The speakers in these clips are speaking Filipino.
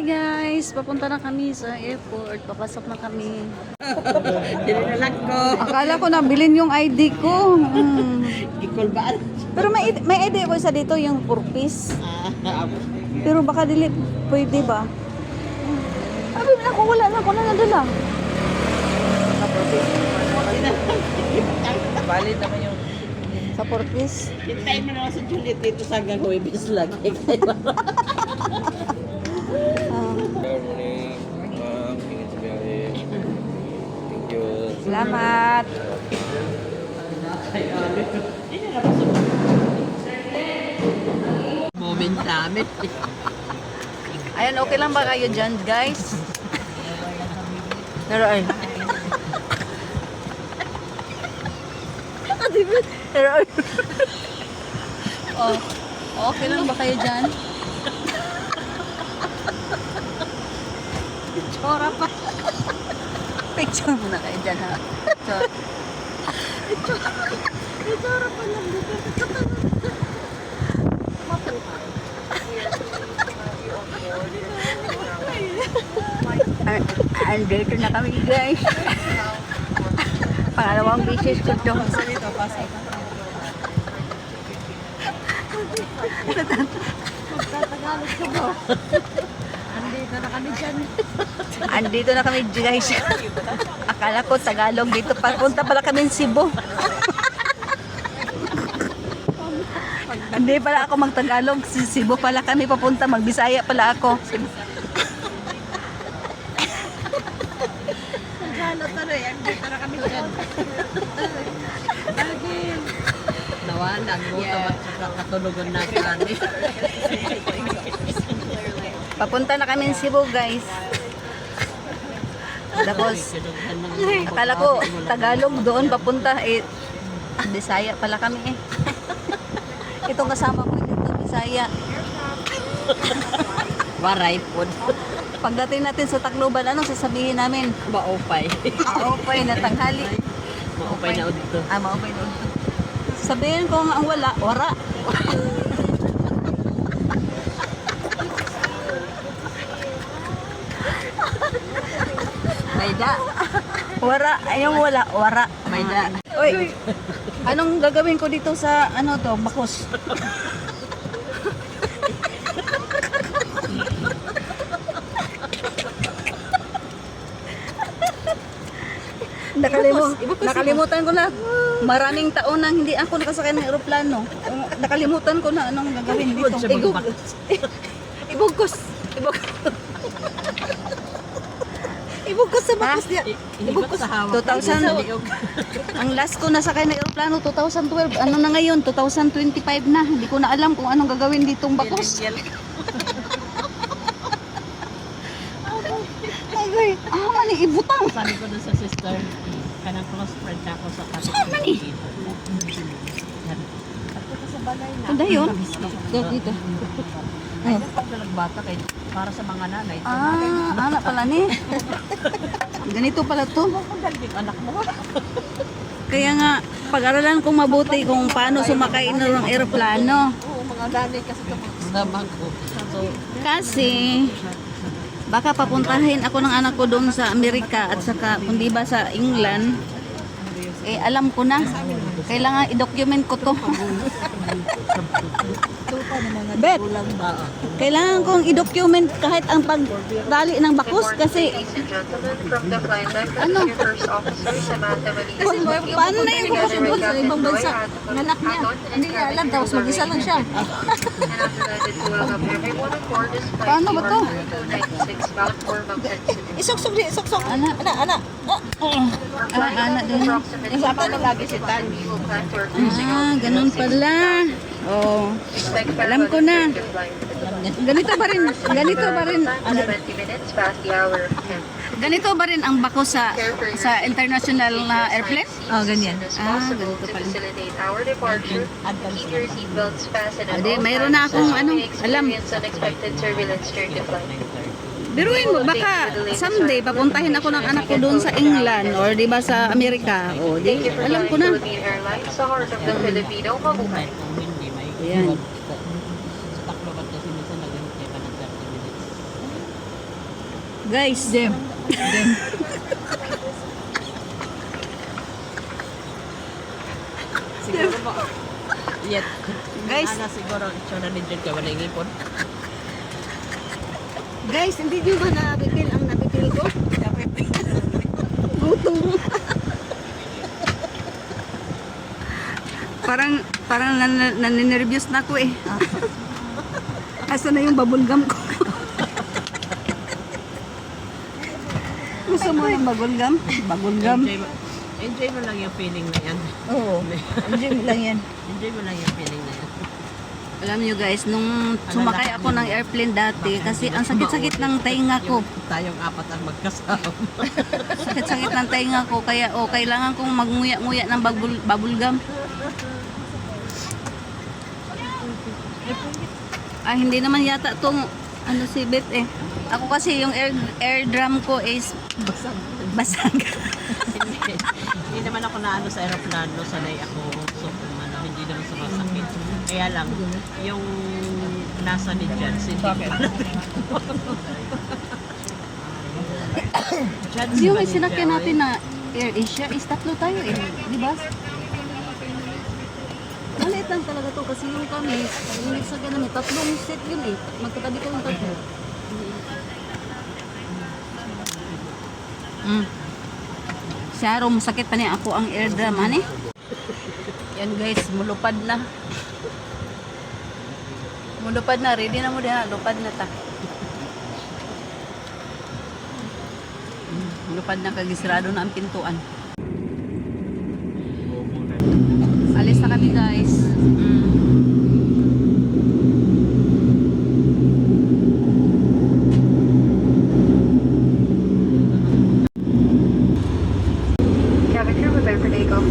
Hi guys! Papunta na kami sa airport. Papasok na kami. Dinilalag ko. Akala ko nabilin yung ID ko. Mm. Ikol ba? Pero may, may ID ko isa dito, yung purpose. Ah, Pero baka dili, pwede ba? Sabi na ako, wala na ako na nadala. Valid naman yung... Sa purpose. Hintay mo naman sa Juliet dito sa gagawin bis lang. salamat. Moment namin. Ayan, okay lang ba kayo dyan, guys? Pero ay. Pero ay. oh, okay lang ba kayo dyan? Picture pa. Picture muna kayo dyan, ha? Picture pa lang dito. An- Andito na kami guys. Pangalawang beses ko to. Andito na kami guys. Akala ko Tagalog dito. Papunta pala kami ng Cebu. Hindi pala ako magtagalog. Si Cebu pala kami papunta. Magbisaya pala ako. Nawalan mo yeah. sa katulugan na kani. Papunta na kami ng Cebu, guys. Tapos, akala ko Tagalog doon papunta. Eh, Bisaya pala kami eh. Itong kasama ko dito, Bisaya. Waray po. Pagdating natin sa Tacloban, anong sasabihin namin? Maupay. Maupay na tanghali. Maupay na udto. Ah, maupay doon. Sabihin ko nga ang wala, wara. Mayda. Wara, ayong wala, wara. Mayda. Uy, anong gagawin ko dito sa ano to, bakos? Nakalimu nakalimutan ko na. Maraming taon nang hindi ako nakasakay ng eroplano. Nakalimutan ko na anong gagawin dito. Ibugkos. Ibugkos. Ibugkos. Ibugkos sa bakos niya. Ibugkos sa hawak. 2000. Ang last ko nasakay ng eroplano 2012. Ano na ngayon? 2025 na. Hindi ko na alam kung anong gagawin ditong bakos. Ay, ah, mani ibutang. Sabi ko dun sa sister, kanang close friend ako sa kapit. Saan man Ano yun? Dito, dito. Ay, pag bata kay para sa mga nanay. Ah, anak pala ni. Ganito pala to. Anak mo. Kaya nga, pag-aralan kong mabuti kung paano sumakay ng eroplano. Oo, mga nanay kasi ito mga ko. Kasi, baka papuntahin ako ng anak ko doon sa Amerika at saka kung di ba sa England, eh alam ko na. Kailangan i-document ko to. Bet, kailangan kong i-document kahit ang pagdali ng bakos kasi ano? Kasi paano na yung doon sa ibang bansa? Anak niya, hindi niya alam, tapos mag-isa lang siya. Paano ba to? Isuksok di, isuksok. Anak, anak, anak. Ah, anak din. Kasama na lagi si Tan. Ah, ganun pala. Oh, alam ko na. Ganito ba rin, ganito ba rin, 20 minutes past the hour. ganito ba rin ang bako sa sa international na airplane? Oh, ganyan. Ah, possible ganito to pala. Ade, mayroon na akong ano, alam. Biruin mo, baka someday papuntahin ako ng anak ko doon sa England or di ba sa Amerika. O, di, alam ko na. Airlines sa heart of the Filipino. Mabuhay. Ayan. Sa Tacloban kasi minsan nag-hintay ka ng 30 minutes. Guys, Jem. Jem. siguro po. Yet. Guys. Ana siguro itsura ni Jen ka wala ngipon. guys, hindi nyo ba nabitil ang nabitil ko? Gutom. Parang, parang nan, naninervyos na ako eh. Asa na yung bubble gum ko? Gusto mo ng bubble gum? Bubble gum? Enjoy mo, enjoy mo lang yung feeling na yan. Oo. Enjoy mo lang yan. Enjoy mo lang yung feeling na yan. Alam nyo guys, nung sumakay ako ng airplane dati, kasi ang sakit-sakit ng tainga ko. Yung tayong apat ang magkasama. Sakit-sakit ng tainga ko, kaya oh, kailangan kong magnguya-nguya ng bubble, bubble Ah, hindi naman yata tong ano si Beth eh. Ako kasi yung air, air drum ko is Basag. basag. hindi, hindi naman ako naano sa aeroplano, sanay ako so ano, hindi naman sumasakit. Kaya lang, yung nasa ni Jan, hindi ko Jan, yung sinakyan natin na Air Asia is tatlo tayo eh. Di ba? Maliit lang talaga to kasi yung kami, yung nagsakyan namin, tatlong set yun eh. Magkatabi ko yung tatlo. Mm. Siya ro, masakit pa niya ako ang air drum, ani? Yan guys, mulupad na. Mulupad na, ready na mo din ha, lupad na ta. Mm, Lupad na kagisrado na ang pintuan. Na kami guys. Mm. Cabin crew, prepare for takeoff.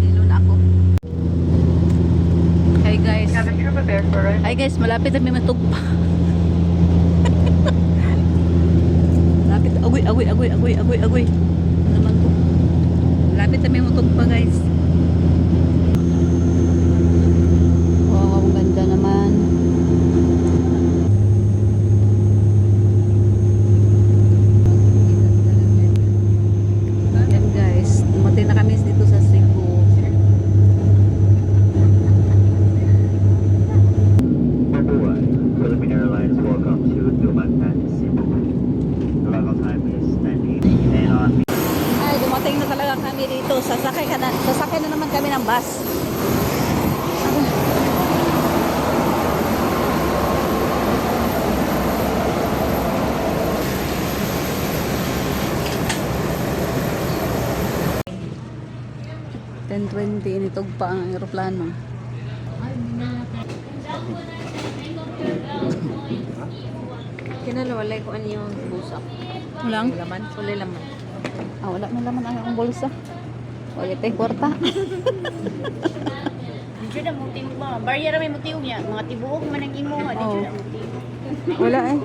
Dilo na ako. Hi guys. Cabin crew, Hi guys, malapit na may matugpa. Malapit, agoy, agoy, agoy, agoy, agoy, agoy. Ano naman to? Malapit na may matugpa guys. Wow, ang ganda naman. Yan guys, dumating na kami dito sa Cebu. Number one, Philippine Airlines welcome to Dumaguete, Cebu. Arrival time is 10 and on Ay, dumating na talaga kami dito. Sasakay, ka na, sasakay na naman kami ng bus. Ten twenty, initog pa ang aeroplano. Kinalawalay ko ano yung busak. Walang? Laman, sulay laman. Ah, wala man laman ang bulsa. Wala tayong kwarta. Dito na mo tingog ba? Barya ra may mo tingog niya. Mga tibuok man ang imo. Dito Oo. na mo tingog. Wala eh.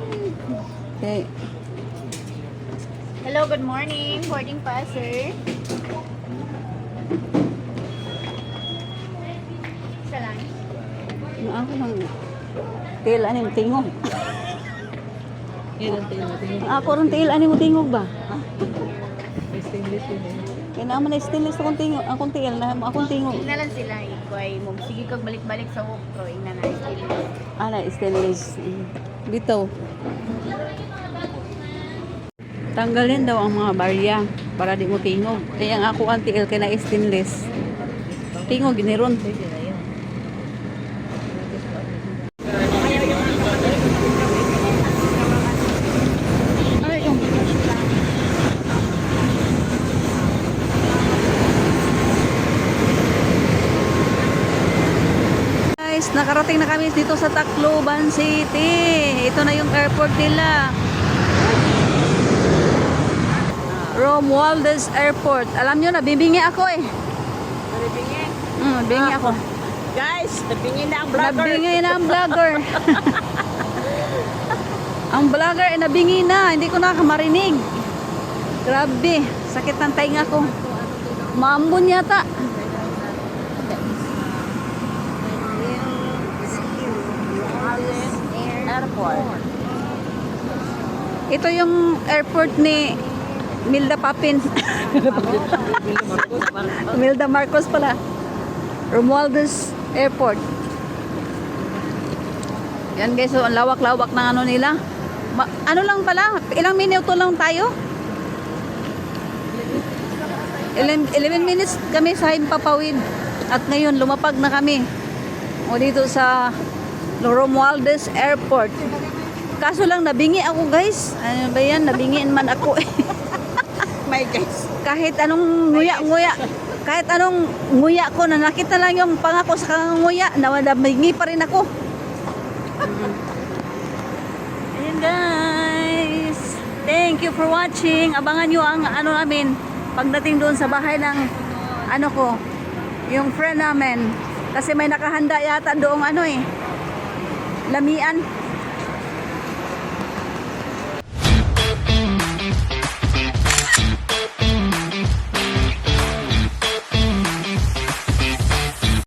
Okay. Hello, good morning. Boarding pass, sir. Isa lang. Yung ako lang. Tail, ano yung tingog? Ako rin tail, ano yung tingog ba? Stainless yun eh. Kaya naman na stainless akong tingog. Akong tail, na akong tingog. Tingnan lang sila. Ikoy mo. Sige kag balik-balik sa walk pro. Ingnan na. Ah, na stainless. Mm. Bitaw. Tanggalin daw ang mga barya para di mo tingog. Kaya ang ako ang tail, kaya na stainless. Tingog, giniron. Pwede na yun. Nakarating na kami dito sa Tacloban City. Ito na yung airport nila. Romualdez Airport. Alam nyo, nabibingi ako eh. Nabingi. Mm, bingi ako. Guys, nabingi na ang vlogger. Nabingi na ang vlogger. ang vlogger ay nabingi na. Hindi ko nakamarinig. Grabe. Sakit ng tainga ko. Maambon yata. Airport. Ito yung airport ni Milda Papin. Milda Marcos pala. Romualdez Airport. Yan guys, so ang lawak-lawak ng ano nila. Ma- ano lang pala, ilang minuto lang tayo? 11, 11 minutes kami sa Himpapawid. At ngayon, lumapag na kami. O dito sa Romualdez Airport. Kaso lang, nabingi ako guys. Ano ba yan? Nabingiin man ako eh. My guys. kahit anong nguya-nguya, kahit anong nguya ko, na nakita lang yung pangako sa nguya, nawadabingi pa rin ako. Ayan guys. Thank you for watching. Abangan nyo ang ano namin pagdating doon sa bahay ng ano ko, yung friend namin. Kasi may nakahanda yata doong ano eh, lamian.